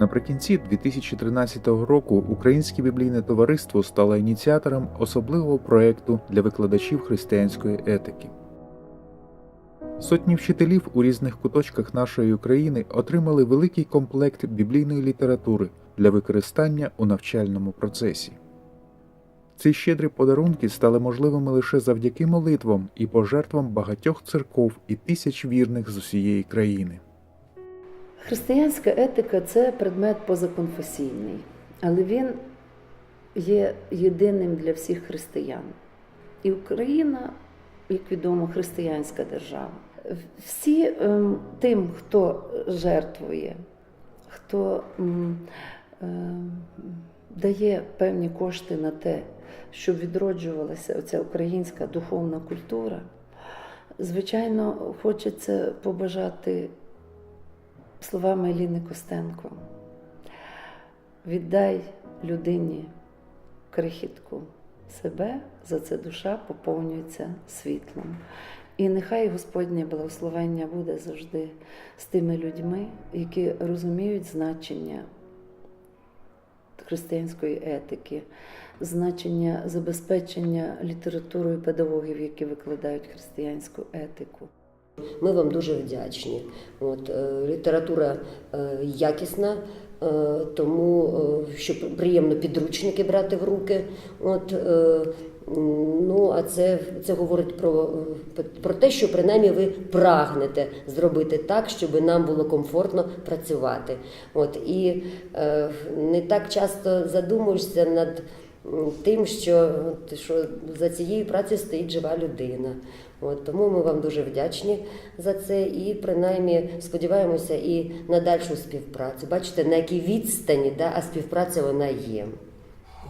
Наприкінці 2013 року Українське біблійне товариство стало ініціатором особливого проекту для викладачів християнської етики. Сотні вчителів у різних куточках нашої України отримали великий комплект біблійної літератури для використання у навчальному процесі. Ці щедрі подарунки стали можливими лише завдяки молитвам і пожертвам багатьох церков і тисяч вірних з усієї країни. Християнська етика це предмет позаконфесійний, але він є єдиним для всіх християн. І Україна, як відомо, християнська держава. Всі ем, тим, хто жертвує, хто ем, дає певні кошти на те, щоб відроджувалася оця українська духовна культура, звичайно, хочеться побажати словами Еліни Костенко. Віддай людині крихітку себе, за це душа поповнюється світлом. І нехай Господнє благословення буде завжди з тими людьми, які розуміють значення християнської етики, значення забезпечення літературою педагогів, які викладають християнську етику. Ми вам дуже вдячні. От, е, література е, якісна, е, тому що приємно підручники брати в руки. От, ну, а це, це говорить про, про те, що принаймні ви прагнете зробити так, щоб нам було комфортно працювати. От, і не так часто задумуєшся над тим, що, що за цією працею стоїть жива людина. От, тому ми вам дуже вдячні за це і принаймні сподіваємося і на дальшу співпрацю. Бачите, на якій відстані, да, а співпраця вона є.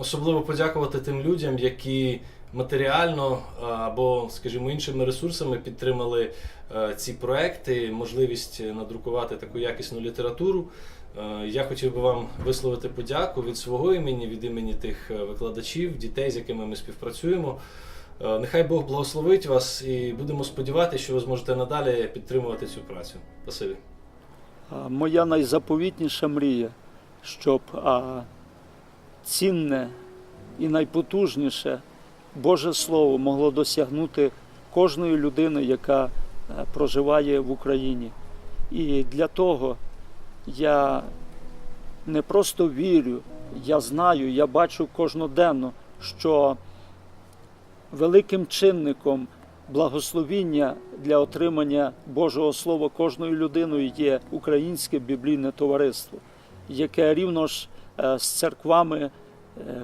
Особливо подякувати тим людям, які матеріально або, скажімо, іншими ресурсами підтримали е, ці проекти, можливість надрукувати таку якісну літературу. Е, Я хотів би вам висловити подяку від свого імені, від імені тих е, викладачів, дітей, з якими ми співпрацюємо. Е, Нехай Бог благословить вас і будемо сподіватися, що ви зможете надалі підтримувати цю працю. Спасибі. Моя найзаповітніша мрія, щоб а, цінне і найпотужніше Боже Слово могло досягнути кожної людини, яка е, проживає в Україні. І для того я не просто вірю, я знаю, я бачу кожноденно, що великим чинником благословіння для отримання Божого Слова кожною людиною є українське біблійне товариство, яке рівно ж е, з церквами е,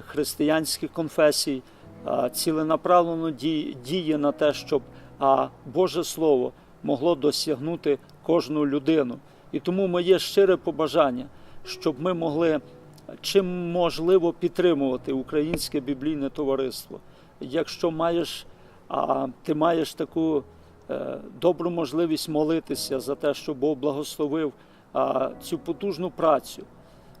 християнських конфесій ціленаправлено ді- діє на те, щоб Боже Слово могло досягнути кожну людину. І тому моє щире побажання, щоб ми могли чим можливо підтримувати українське біблійне товариство. Якщо маєш, а ти маєш таку е, добру можливість молитися за те, щоб Бог благословив цю потужну працю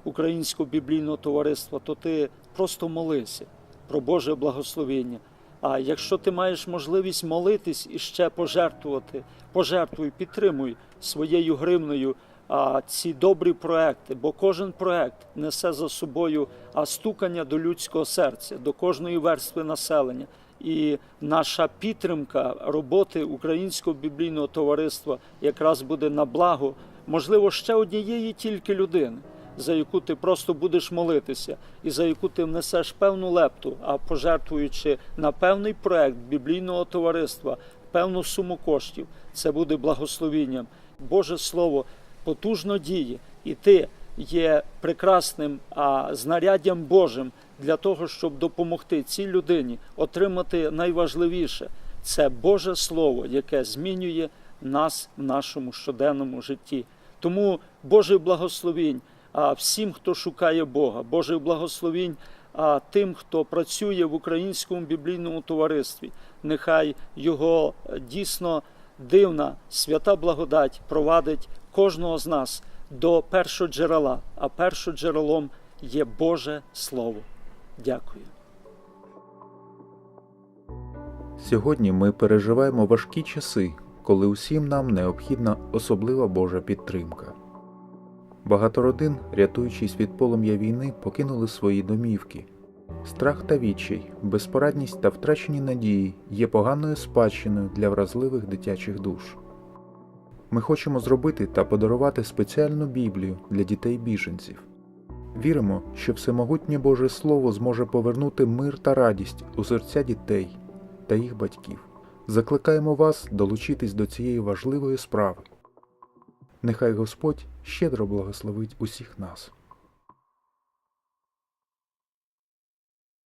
українського біблійного товариства, то ти просто молися про Боже благословення. А якщо ти маєш можливість молитись і ще пожертвувати, пожертвуй, підтримуй своєю гривнею а, ці добрі проекти, бо кожен проект несе за собою а, стукання до людського серця, до кожної верстви населення. І наша підтримка роботи українського біблійного товариства якраз буде на благо, можливо, ще однієї тільки людини, за яку ти просто будеш молитися, і за яку ти внесеш певну лепту, а пожертвуючи на певний проект біблійного товариства певну суму коштів, це буде благословінням. Боже Слово потужно діє, і ти є прекрасним а, знаряддям Божим для того, щоб допомогти цій людині отримати найважливіше це Боже Слово, яке змінює нас в нашому щоденному житті. Тому Божий благословінь всім, хто шукає Бога, Божий благословінь тим, хто працює в українському біблійному товаристві. Нехай його е, дійсно дивна свята благодать провадить кожного з нас до першого джерела, а першим джерелом є Боже Слово. Дякую. Сьогодні ми переживаємо важкі часи, коли усім нам необхідна особлива Божа підтримка. Багато родин, рятуючись від полум'я війни, покинули свої домівки. Страх та відчай, безпорадність та втрачені надії є поганою спадщиною для вразливих дитячих душ. Ми хочемо зробити та подарувати спеціальну Біблію для дітей біженців. Віримо, що всемогутнє Боже Слово зможе повернути мир та радість у серця дітей та їх батьків. Закликаємо вас долучитись до цієї важливої справи. Нехай Господь щедро благословить усіх нас.